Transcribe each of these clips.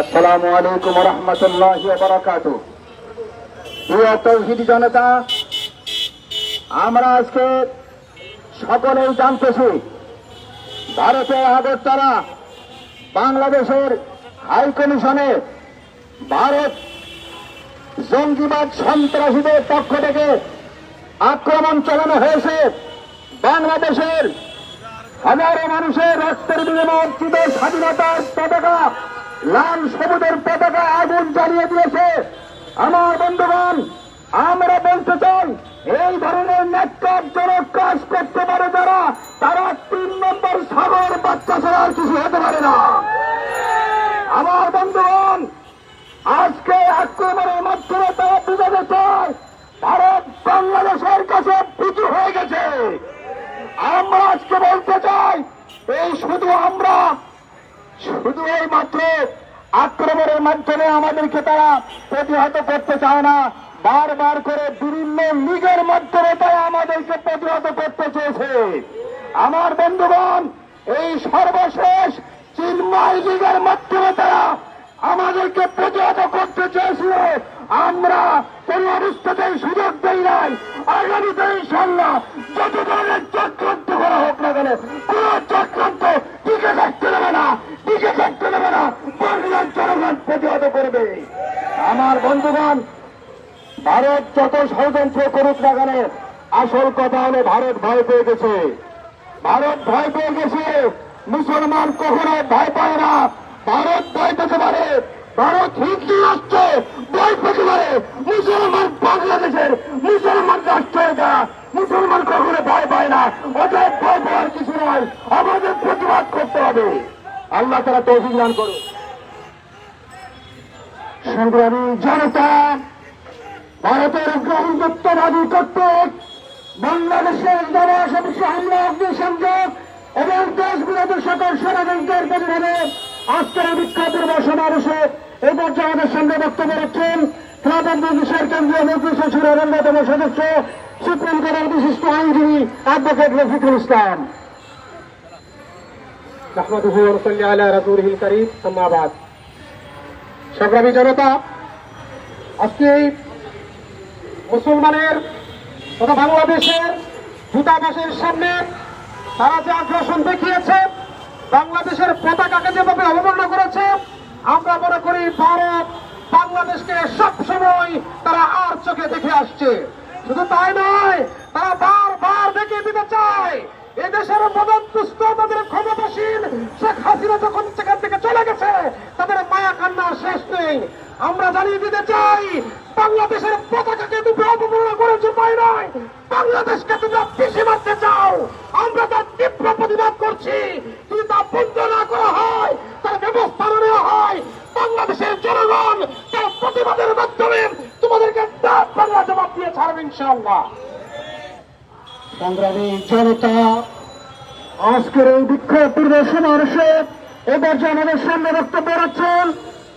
আসসালামু আলাইকুম রহমতুল্লাহ বারাকাতু তৌহিদি জনতা, আমরা আজকে সকলেই জানতেছি, ভারতের আগরতলা বাংলাদেশের ভারত জঙ্গিবাদ সন্ত্রাসীদের পক্ষ থেকে আক্রমণ চালানো হয়েছে। বাংলাদেশের হাজারো মানুষের রক্তের বিনিময়ে স্বাধীনতার পতাকা লাল সবুজের পতাকা আগুন জ্বালিয়ে দিয়েছে। আমার বন্ধুগণ, আমরা বলতে চাই, এই ধরনের ন্যাক্কারজনক কাজ করতে পারে যারা, তারা তিন নম্বর সাগর বাচ্চা ছাড়া আর কিছু হতে পারে না। আমার বন্ধুগণ, আজকে আক্রমণের মাধ্যমে তারা বুঝাতে চায়, ভারত বাংলাদেশের কাছে পিছু হয়ে গেছে। আমরা আজকে বলতে চাই, এই শুধু আমরা শুধু এই মাত্র আক্রমণের মাধ্যমে আমাদেরকে তারা প্রতিহত করতে চায় না। বারবার করে বিভিন্ন লীগের মাধ্যমে তারা আমাদেরকে প্রতিহত করতে চেয়েছে। আমার বন্ধুগণ, এই সর্বশেষ চিন্ময় লীগের মাধ্যমে তারা আমাদেরকে প্রতিহত করতে চেয়েছিল। আমরা কোন অবস্থাতেই সুযোগ দেই নাই। আগামীতে ইনশাল্লাহ যত ধরনের চক্রান্ত করা হোক না কেন, কোন চক্রান্ত আমার বন্ধুগণ, ভারত যত ষড়যন্ত্র করুক না কেন, আসল কথা হলো ভারত ভয় পেয়ে গেছে। ভারত ভয় পেয়ে গেছে। মুসলমান কখনো ভয় পায় না। ভারত ভয় পেতে পারে। ভারত হিন্দু রাষ্ট্র ভয় পেতে পারে। মুসলমান বাংলাদেশের মুসলমান রাষ্ট্র এটা। মুসলমান কখনো ভয় পায় না। অতএব ভয় পাওয়ার কিছু নয়। আমাদের প্রতিবাদ করতে হবে। আল্লাহ তারা তৌফিক দান করুন। সংগ্রামী জনতা ভারতের গ্রহণযুক্তবাদী কর্তৃক বাংলাদেশের জনসমস্য হামলা অগ্নিসংযোগ এবং দেশ বিরোধী সকল ষড়যন্ত্রের প্রতিবাদে আজকের এই বিক্ষোভ পূর্ব সমাবেশে এই পর্যায়ে আমাদের সামনে বক্তব্য রাখছেন খেলাফত মজলিসের কেন্দ্রীয় মন্ত্রী সচিবের অন্যতম সদস্য সুপ্রিম কোর্টের বিশিষ্ট আইনজীবী অ্যাডভোকেট রফিকুল ইসলাম نحمده ونصلي على رسوله الكريم أما بعد সংগ্রামী জনতা, আজকে মুসলমানের তথা বাংলাদেশের দূতাবাসের সামনে তারা যে আগ্রাসন দেখিয়েছে, বাংলাদেশের পতাকাকে যেভাবে অবমাননা করেছে, আমরা মনে করি ভারত বাংলাদেশকে সবসময় তারা আর চোখে দেখে আসছে। শুধু তাই নয়, তারা বারবার দেখিয়ে দিতে চায়, এদেশের দুষ্ট তাদের ক্ষমতাসীন শেখ হাসিনা যখন সেখান থেকে চলে গেছে তাদের মায়া কান্নার শেষ নেই আমরা জানিয়ে দিতে চাই। বাংলাদেশের পতাকাকে তুমি অবমাননা করেছ নয়। বাংলাদেশকে তোমরা পিছিয়ে মারতে চাও। আমরা তার তীব্র প্রতিবাদ করছি। যদি তা বন্ধ না করা হয়, তার ব্যবস্থা না নেওয়া হয়, বাংলাদেশের জনগণ তার প্রতিবাদের মাধ্যমে তোমাদেরকে দাঁত বাংলা জবাব দিয়ে ছাড়বে ইনশাআল্লাহ। সংগ্রামী জনতা, আজকের এই বিক্ষোভ পূর্ব সমাবেশে এবার যে আমাদের সামনে বক্তব্য রাখছেন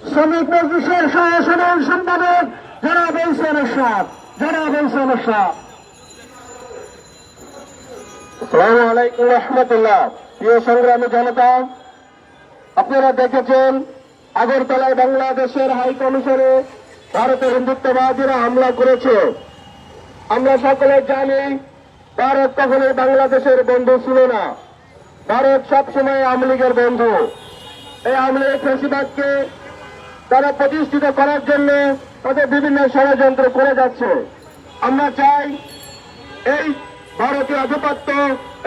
শ্রমিক মজলিসের সহসাধারণ সম্পাদক জনাব সংগ্রামী জনতা, আপনারা দেখেছেন বাংলাদেশের ভারতের হামলা করেছে। আমরা সকলে জানি, ভারত কখনোই বাংলাদেশের বন্ধু ছিল না। ভারত সবসময় আওয়ামী লীগের বন্ধু। এই আওয়ামী লীগের ফেসিবাদকে তারা প্রতিষ্ঠিত করার জন্য তাদের বিভিন্ন ষড়যন্ত্র করে যাচ্ছে। আমরা চাই এই ভারতীয় আধিপত্য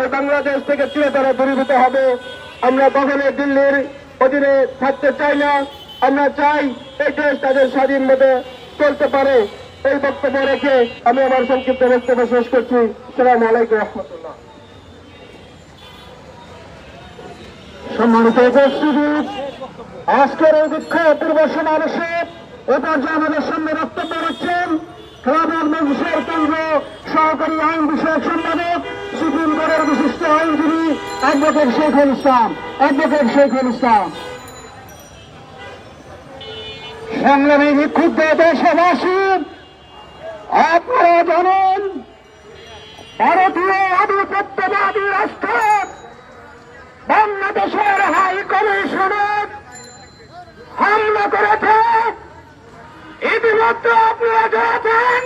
এই বাংলাদেশ থেকে চিরতরে দূরীভূত হবে। আমরা কখনোই দিল্লির অধীনে থাকতে চাই না। আমরা চাই এই দেশ তাদের স্বাধীন মতো চলতে পারে। এই বক্তব্য রেখে আমি আমার সংক্ষিপ্ত বক্তব্য শেষ করছি। সালাম আলাইকুম রহমতুল্লাহ। সম্মানিত উপস্থিতি, আজকের এই বিক্ষোভ পূর্ব সমাবেশে এ পর্যায়ে আমাদের সামনে বক্তব্য রাখছেন খেলাফত মজলিসের কেন্দ্র সহকারী আইন বিষয়ক সম্পাদক, সুপ্রিম কোর্টের বিশিষ্ট আইনজীবী অ্যাডভোকেট শেখুল ইসলাম। অ্যাডভোকেট শেখুল ইসলাম। সংগ্রামী বিক্ষুব্ধ দেশবাসী, আপনারা জানেন, ভারতীয় আধিপত্যবাদী রাষ্ট্র বাংলাদেশের হামলা করেছে? ইতিমধ্যে আপনারা জেনেছেন,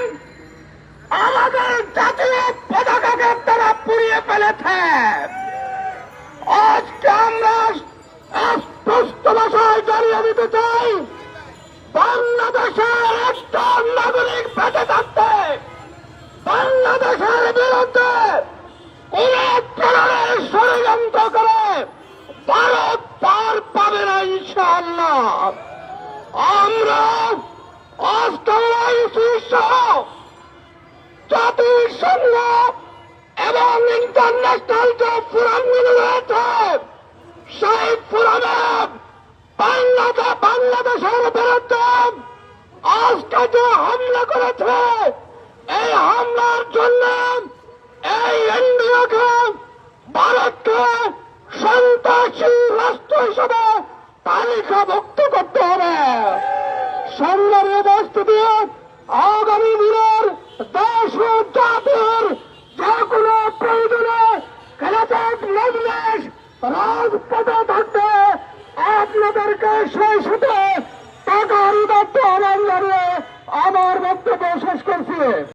আমাদের জাতীয় পতাকাকে তারা পুড়িয়ে ফেলেছে। আজকে আমরা স্পষ্ট ভাষায় জানিয়ে দিতে চাই, বাংলাদেশের একটা নাগরিক বেঁচে থাকতে, বাংলাদেশের বিরুদ্ধে কোন ধরনের ষড়যন্ত্র করে ভারত পার পাবে না, ইনশাআল্লাহ। সহ জাতিসংঘ এবং ইন্টারন্যাশনাল যে ফোরামগুলো রয়েছে, সেই ফোরামে বাংলাদেশ বাংলাদেশের বিরুদ্ধে আজকে যে হামলা করেছে, এই হামলার জন্য এই ইন্ডিয়াকে ভারতকে সন্ত্রাসী রাষ্ট্র হিসেবে তালিকাভুক্ত করতে হবে। সংগ্রামী উপস্থিতি আগামী দিনের দেশ ও জাতির যে কোনো প্রয়োজনে খেলাতে মজলিস রাজপথে থাকতে আপনাদেরকে সেই সাথে টাকার জানিয়ে আমার বক্তব্য শেষ করছি।